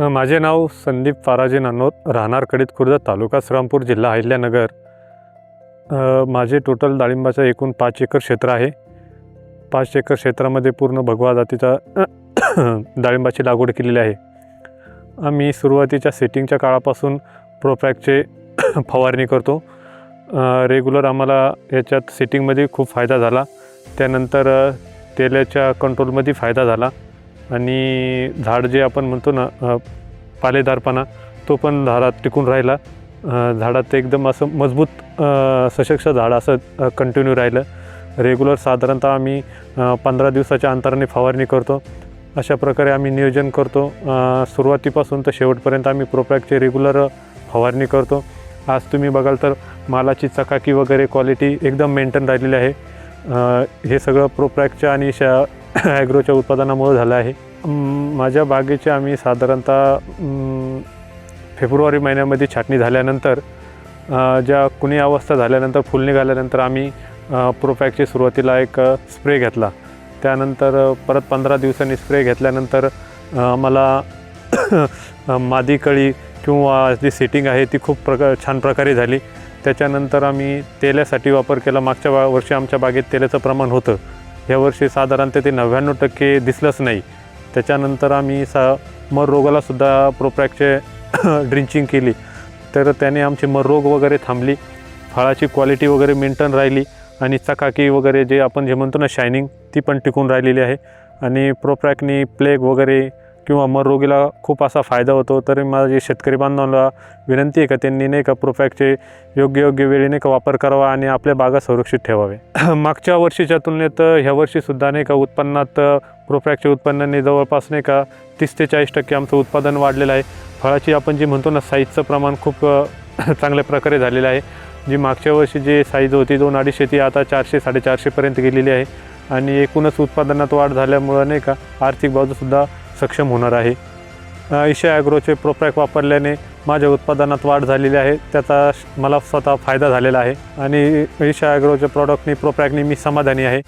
माझे नाव संदीप फाराजी नानोत राहणार कडीत खुर्द तालुका श्रीरामपूर जिल्हा अहिल्यानगर. माझे टोटल डाळिंबाचं एकूण पाच एकर क्षेत्र आहे. पाच एकर क्षेत्रामध्ये पूर्ण भगवा जातीचा डाळिंबाची लागवड केलेली आहे. आम्ही सुरुवातीच्या सेटिंगच्या काळापासून प्रोपॅकचे फवारणी करतो. रेग्युलर आम्हाला याच्यात सेटिंगमध्ये खूप फायदा झाला. त्यानंतर तेलाच्या कंट्रोलमध्ये फायदा झाला. आणि झाड जे आपण म्हणतो ना पालेदारपणा तो पण झाडात टिकून राहिला. झाडात एकदम असं मजबूत सशक्त झाड असं कंटिन्यू राहिलं. रेग्युलर साधारणतः आम्ही पंधरा दिवसाच्या अंतराने फवारणी करतो. अशा प्रकारे आम्ही नियोजन करतो. सुरुवातीपासून तर शेवटपर्यंत आम्ही प्रोपॅकचे रेग्युलर फवारणी करतो. आज तुम्ही बघाल तर मालाची चकाकी वगैरे क्वालिटी एकदम मेंटेन राहिलेली आहे. हे सगळं प्रोपॅकच्या आणि शा ॲग्रोच्या उत्पादनामुळे झालं आहे. माझ्या बागेचे आम्ही साधारणतः फेब्रुवारी महिन्यामध्ये छाटणी झाल्यानंतर ज्या कुणी अवस्था झाल्यानंतर फुल निघाल्यानंतर आम्ही अ, प्रोपॅकची सुरुवातीला एक स्प्रे घेतला. त्यानंतर परत पंधरा दिवसांनी स्प्रे घेतल्यानंतर मला मादी कळी किंवा जी सेटिंग आहे ती खूप प्रकार छान प्रकारे झाली. त्याच्यानंतर आम्ही तेलासाठी वापर केला. मागच्या वर्षी आमच्या बागेत तेलाचं प्रमाण होतं. यावर्षी साधारणतः ते नव्याण्णव टक्के दिसलंच नाही. त्याच्यानंतर आम्ही सा मर रोगालासुद्धा प्रोप्रॅकचे ड्रिंचिंग केली. तर त्याने आमचे मर रोग वगैरे थांबली. फळाची क्वालिटी वगैरे मेंटेन राहिली आणि चकाकी वगैरे जे आपण जे म्हणतो ना शायनिंग ती पण टिकून राहिलेली आहे. आणि प्रोप्रॅकनी प्लेग वगैरे किंवा मरोगीला रोगीला खूप असा फायदा होतो तर माझे शेतकरी बांधवांना विनंती आहे का त्यांनी नाही का प्रोफॅक्टचे योग्य योग्य वेळी नाही का वापर करावा आणि आपल्या बागा संरक्षित ठेवावे. मागच्या वर्षीच्या तुलनेत ह्या वर्षीसुद्धा नाही का उत्पन्नात प्रोपॅकच्या उत्पन्नाने जवळपास नाही का तीस ते चाळीस टक्के आमचं उत्पादन वाढलेलं आहे. फळाची आपण जी म्हणतो ना साईजचं प्रमाण खूप चांगल्या प्रकारे झालेलं आहे. जी मागच्या वर्षी जी साईज होती दोन अडीचशे ती आता चारशे साडेचारशेपर्यंत गेलेली आहे. आणि एकूणच उत्पादनात वाढ झाल्यामुळं नाही का आर्थिक बाजूसुद्धा सक्षम होणार आहे. ईशा ॲग्रोचे प्रोपॅक वापरल्याने माझ्या उत्पादनात वाढ झालेली आहे. त्याचा मला स्वतः फायदा झालेला आहे. आणि ईशा ॲग्रोच्या प्रॉडक्टनी प्रोपॅकनी मी समाधानी आहे.